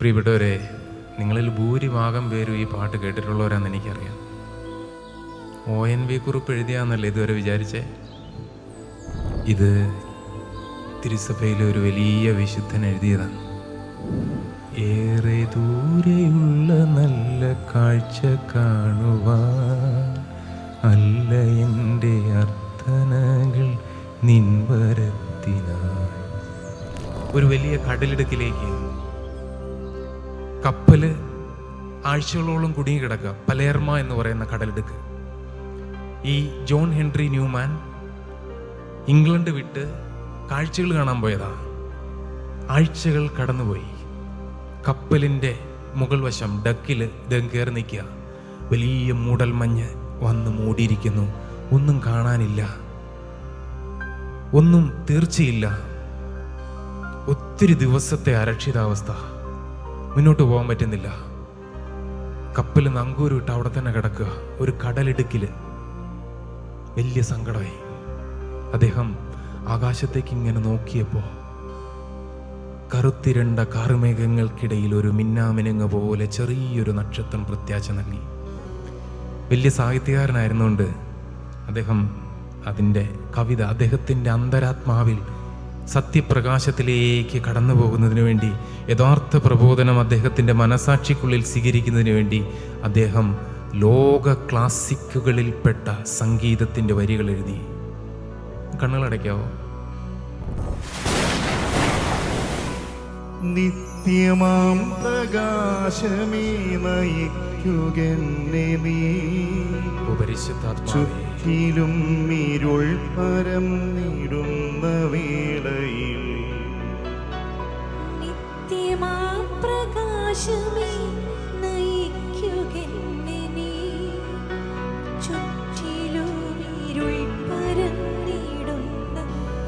പ്രിയപ്പെട്ടവരെ നിങ്ങളിൽ ഭൂരിഭാഗം പേരും ഈ പാട്ട് കേട്ടിട്ടുള്ളവരാണെന്ന് എനിക്കറിയാം. ഒ എൻ വി കുറിപ്പ് എഴുതിയാന്നല്ലേ ഇതുവരെ വിചാരിച്ചേ? ഇത് തിരുസഭയിലെ ഒരു വലിയ വിശുദ്ധൻ എഴുതിയതാണ്. ഏറെ ദൂരെയുള്ള നല്ല കാഴ്ച കാണുവാൻ അല്ല എന്റെ അർത്ഥനകൾ നിൻവരത്തിനായി. ഒരു വലിയ കടലിടുക്കിലേക്ക് കപ്പൽ ആഴ്ചകളോളം കുടുങ്ങി കിടക്കുക. പലേർമ എന്ന് പറയുന്ന കടലിടുക്ക്. ഈ ജോൺ ഹെൻറി ന്യൂമാൻ ഇംഗ്ലണ്ട് വിട്ട് കാഴ്ചകൾ കാണാൻ പോയതാ. ആഴ്ചകൾ കടന്നുപോയി. കപ്പലിന്റെ മുകൾ വശം ഡക്കിൽ ഇദ്ദേഹം കയറി നിൽക്കുക. വലിയ മൂടൽ മഞ്ഞ് വന്ന് മൂടിയിരിക്കുന്നു. ഒന്നും കാണാനില്ല. ഒന്നും തീർച്ചയില്ല. ഒത്തിരി ദിവസത്തെ അരക്ഷിതാവസ്ഥ. മുന്നോട്ട് പോകാൻ പറ്റുന്നില്ല. കപ്പൽ നങ്കൂരിട്ട് അവിടെ തന്നെ കിടക്കുക. ഒരു കടലിടുക്കിൽ. വലിയ സങ്കടമായി. അദ്ദേഹം ആകാശത്തേക്ക് ഇങ്ങനെ നോക്കിയപ്പോ കറുത്തിരണ്ട കാർമേഘങ്ങൾക്കിടയിൽ ഒരു മിന്നാമിനുങ്ങ പോലെ ചെറിയൊരു നക്ഷത്രം പ്രത്യാശ നൽകി. വലിയ സാഹിത്യകാരനായിരുന്നുകൊണ്ട് അദ്ദേഹം അതിന്റെ കവിത അദ്ദേഹത്തിന്റെ അന്തരാത്മാവിൽ സത്യപ്രകാശത്തിലേക്ക് കടന്നു പോകുന്നതിന് വേണ്ടി യഥാർത്ഥ പ്രബോധനം അദ്ദേഹത്തിന്റെ മനസാക്ഷിക്കുള്ളിൽ സ്വീകരിക്കുന്നതിന് വേണ്ടി അദ്ദേഹം ലോക ക്ലാസിക്കുകളിൽപ്പെട്ട സംഗീതത്തിന്റെ വരികൾ എഴുതി. കണ്ണുകളടയ്ക്കാവോ? നിത്യമാം പ്രകാശമേ നയിക്കുകെന്നെ നീ. ചുറ്റിലും ഇരുൾ പരം വേളയിൽ ചുറ്റിലും ഇരുൾ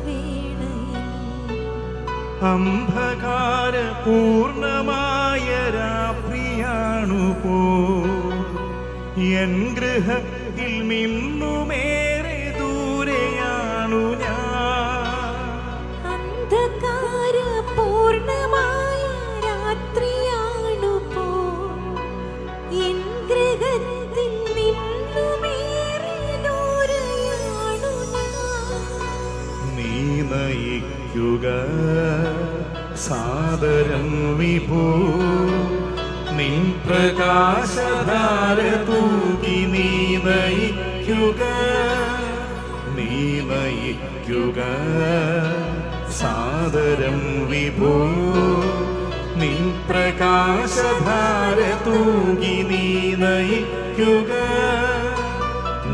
വേളയിൽ പൂർണമായ രാത്രിയാണു പോ. എൻ ഗൃഹത്തിൽ മിന്നുമേറെ ദൂരെയാണു ഞാൻ. സാദരം വിഭൂ നിൻ പ്രകാശധാര തൂകി നീ നയിക്കുക നീ നയിക്കുക. സാദരം വിഭൂ നിൻ പ്രകാശധാര തൂകി നീ നയിക്കുക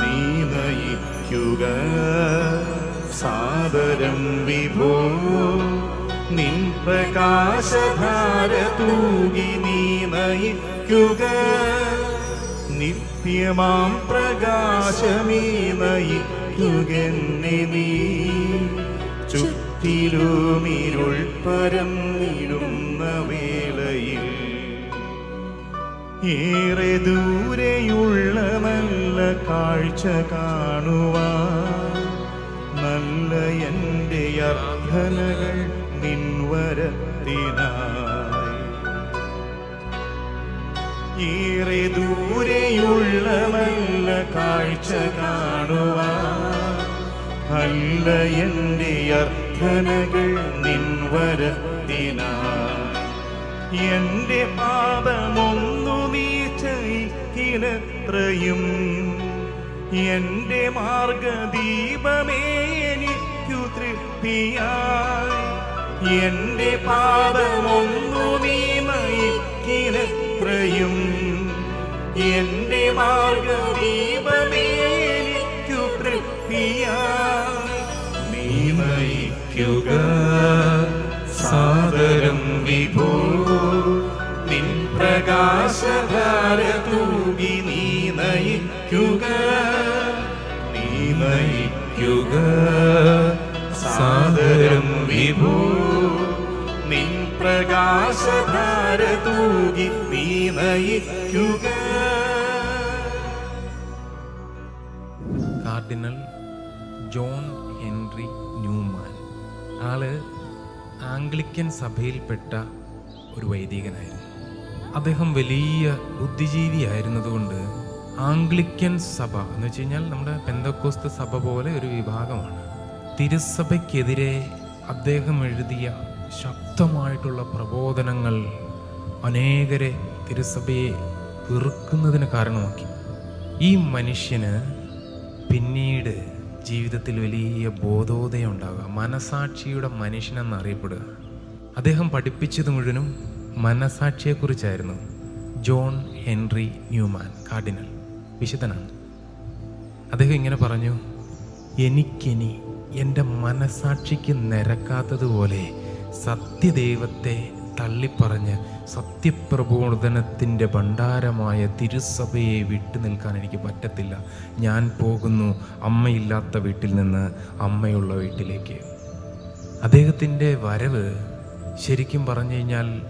നീ നയിക്കുക. സാദരം വിഭൂ നിൻ പ്രകാശധാര തൂകി നീ നയിക്കുക നിത്യമാം പ്രകാശമേ നയിക്കുകെന്നെ നീ. ചുറ്റിലുമിരുൾ പരന്നിടുന്ന വേളയിൽ. ഏറെ ദൂരെയുള്ള നല്ല കാഴ്ച കാണുവാൻ. നല്ല എന്റെ അർത്ഥനകൾ നിൻവരത്തിനായി. ഏറെ ദൂരെയുള്ള നല്ല കാഴ്ച കാണുവാൻ. അല്ല എന്റെ അർത്ഥനകൾ നിൻവരത്തിനായി. എന്റെ പാപമൊന്നു നീ ചൈക്കിനത്രയും എന്റെ മാർഗദീപമേ എനിക്കു തൃപ്തിയായി. എന്റെ പാപമൊന്നു നീ നയിക്കിനത്രയും എന്റെ മാർഗദീപമേലിക്കു എനിക്കു നീമയിക്കുക സാദരം വിഭോ. നിൻ പ്രകാശധാര നീ നയിക്കുക. നീ നയിക്കുക സാദരം വിഭോ. പ്രകാശധാര തൂകി കാർഡിനൽ ജോൺ ഹെൻറി ന്യൂമാൻ. ആൾ ആംഗ്ലിക്കൻ സഭയിൽപ്പെട്ട ഒരു വൈദികനായിരുന്നു. അദ്ദേഹം വലിയ ബുദ്ധിജീവിയായിരുന്നതുകൊണ്ട് ആംഗ്ലിക്കൻ സഭ എന്ന് വെച്ച് കഴിഞ്ഞാൽ നമ്മുടെ പെന്തക്കോസ്ത് സഭ പോലെ ഒരു വിഭാഗമാണ്. തിരുസഭയ്ക്കെതിരെ അദ്ദേഹം എഴുതിയ ശക്തമായിട്ടുള്ള പ്രബോധനങ്ങൾ അനേകരെ തിരുസഭയെ വെറുക്കുന്നതിന് കാരണമാക്കി. ഈ മനുഷ്യന് പിന്നീട് ജീവിതത്തിൽ വലിയ ബോധോദയം ഉണ്ടാകുക മനസാക്ഷിയുടെ മനുഷ്യനെന്നറിയപ്പെടുക. അദ്ദേഹം പഠിപ്പിച്ചത് മുഴുവനും മനസാക്ഷിയെക്കുറിച്ചായിരുന്നു. ജോൺ ഹെൻറി ന്യൂമാൻ കാർഡിനൽ വിശുദ്ധനാണ്. അദ്ദേഹം ഇങ്ങനെ പറഞ്ഞു എനിക്കിനി എന്റെ മനസാക്ഷിക്ക് നിരക്കാത്തതുപോലെ സത്യദൈവത്തെ തള്ളിപ്പറഞ്ഞ് സത്യപ്രബോധനത്തിന്റെ ഭണ്ഡാരമായ തിരുസഭയെ വിട്ടു നിൽക്കാൻ എനിക്ക് പറ്റത്തില്ല. ഞാൻ പോകുന്നു അമ്മയില്ലാത്ത വീട്ടിൽ നിന്ന് അമ്മയുള്ള വീട്ടിലേക്ക്. അദ്ദേഹത്തിന്റെ വരവ് ശരിക്കും പറഞ്ഞു കഴിഞ്ഞാൽ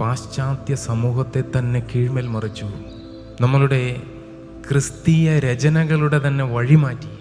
പാശ്ചാത്യ സമൂഹത്തെ തന്നെ കീഴ്മേൽ മറിച്ചു. നമ്മളുടെ ക്രിസ്തീയ രചനകളുടെ തന്നെ വഴിമാറ്റി.